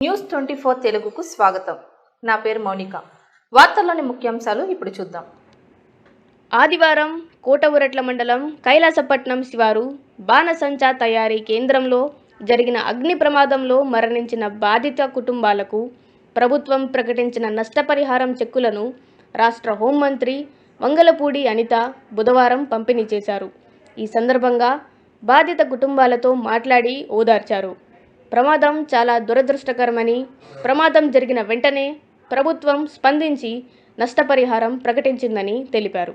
News twenty four తెలుగుకు స్వాగతం. నా పేరు మౌనిక. వార్తల్లోని ముఖ్యాంశాలు ఇప్పుడు చూద్దాం. ఆదివారం కోటవురట్ల మండలం కైలాసపట్నం శివారు బాణసంచా తయారీ కేంద్రంలో జరిగిన అగ్ని ప్రమాదంలో మరణించిన బాధిత కుటుంబాలకు ప్రభుత్వం ప్రకటించిన నష్టపరిహారం చెక్కులను రాష్ట్ర హోంమంత్రి వంగలపూడి అనిత బుధవారం పంపిణీ చేశారు. ఈ సందర్భంగా బాధిత కుటుంబాలతో మాట్లాడి ఓదార్చారు. ప్రమాదం చాలా దురదృష్టకరమని ప్రమాదం జరిగిన వెంటనే ప్రభుత్వం స్పందించి నష్టపరిహారం ప్రకటించిందని తెలిపారు.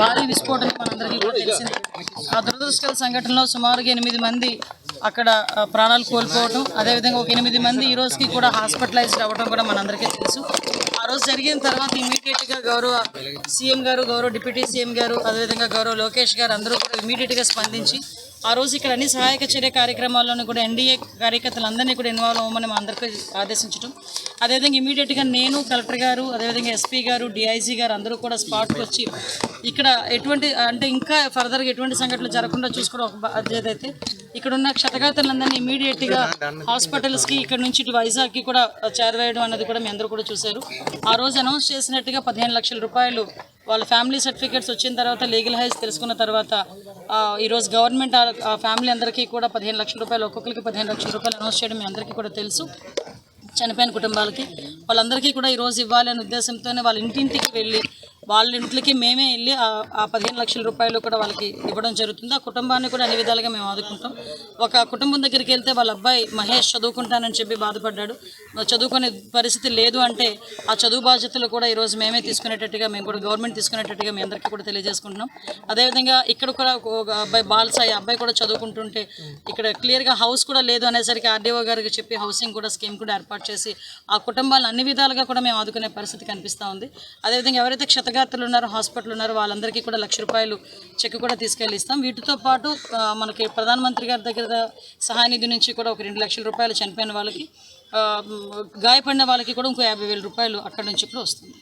భారీ విస్ఫోటనం మనందరికీ కూడా తెలిసింది. ఆ దురదృష్టకర సంఘటనలో సుమారుగా ఎనిమిది మంది అక్కడ ప్రాణాలు కోల్పోవటం అదేవిధంగా ఒక ఎనిమిది మంది ఈ రోజుకి కూడా హాస్పిటలైజ్డ్ అవ్వడం కూడా మనందరికీ తెలుసు. ఆ రోజు జరిగిన తర్వాత ఇమీడియట్గా గౌరవ సీఎం గారు గౌరవ డిప్యూటీ సీఎం గారు అదేవిధంగా గౌరవ లోకేష్ గారు అందరూ కూడా ఇమీడియట్గా స్పందించి ఆ రోజు ఇక్కడ అన్ని సహాయక చర్య కార్యక్రమాల్లోనూ కూడా ఎన్డీఏ కార్యకర్తలందరినీ కూడా ఇన్వాల్వ్ అవ్వమని మా అందరికీ ఆదేశించడం అదేవిధంగా ఇమీడియట్గా నేను కలెక్టర్ గారు అదేవిధంగా ఎస్పీ గారు డిఐజీ గారు అందరూ కూడా స్పాట్కి వచ్చి ఇక్కడ ఎటువంటి అంటే ఇంకా ఫర్దర్గా ఎటువంటి సంఘటనలు జరగకుండా చూసుకోవడం ఒక బాధ్యత అయితే ఇక్కడ ఉన్న క్షతగాతలందరినీ ఇమీడియట్గా హాస్పిటల్స్కి ఇక్కడ నుంచి ఇటు వైజాగ్కి కూడా చేరవేయడం అన్నది కూడా మీ అందరూ కూడా చూశారు. ఆ రోజు అనౌన్స్ చేసినట్టుగా పదిహేను లక్షల రూపాయలు వాళ్ళ ఫ్యామిలీ సర్టిఫికేట్స్ వచ్చిన తర్వాత లీగల్ హైస్ తెలుసుకున్న తర్వాత ఈరోజు గవర్నమెంట్ ఫ్యామిలీ అందరికీ కూడా పదిహేను లక్షల రూపాయలు ఒక్కొక్కరికి పదిహేను లక్షల రూపాయలు అనౌన్స్ చేయడం మీ అందరికీ కూడా తెలుసు. చనిపోయిన కుటుంబాలకి. వాళ్ళందరికీ కూడా ఈరోజు ఇవ్వాలి అనే ఉద్దేశంతోనే వాళ్ళ ఇంటింటికి వెళ్ళి వాళ్ళ ఇంట్లోకి మేమే వెళ్ళి ఆ- పదిహేను లక్షల రూపాయలు కూడా వాళ్ళకి ఇవ్వడం జరుగుతుంది. ఆ కుటుంబాన్ని కూడా అన్ని విధాలుగా మేము ఆదుకుంటాం. ఒక కుటుంబం దగ్గరికి వెళ్తే వాళ్ళ అబ్బాయి మహేష్ చదువుకుంటానని చెప్పి బాధపడ్డాడు. చదువుకునే పరిస్థితి లేదు అంటే ఆ చదువు బాధ్యతలు కూడా ఈరోజు మేమే తీసుకునేటట్టుగా మేము కూడా గవర్నమెంట్ తీసుకునేటట్టుగా మీ అందరికీ కూడా తెలియజేసుకుంటున్నాం. అదేవిధంగా ఇక్కడ కూడా ఒక అబ్బాయి బాలసాయి అబ్బాయి కూడా చదువుకుంటుంటే ఇక్కడ క్లియర్గా హౌస్ కూడా లేదు అనేసరికి ఆర్డీఓ గారికి చెప్పి హౌసింగ్ కూడా స్కీమ్ కూడా ఏర్పాటు చేసి ఆ కుటుంబాలను అన్ని విధాలుగా కూడా మేము ఆదుకునే పరిస్థితి కనిపిస్తూ ఉంది. అదేవిధంగా ఎవరైతే విద్యార్థులు ఉన్నారు హాస్పిటల్ ఉన్నారు వాళ్ళందరికీ కూడా లక్ష రూపాయలు చెక్ కూడా తీసుకెళ్ళి ఇస్తాం. వీటితో పాటు మనకి ప్రధానమంత్రి గారి దగ్గర సహాయనిధి నుంచి కూడా ఒక రెండు లక్షల రూపాయలు చనిపోయిన వాళ్ళకి గాయపడిన వాళ్ళకి కూడా ఇంకో యాభై వేల రూపాయలు అక్కడ నుంచి కూడా వస్తుంది.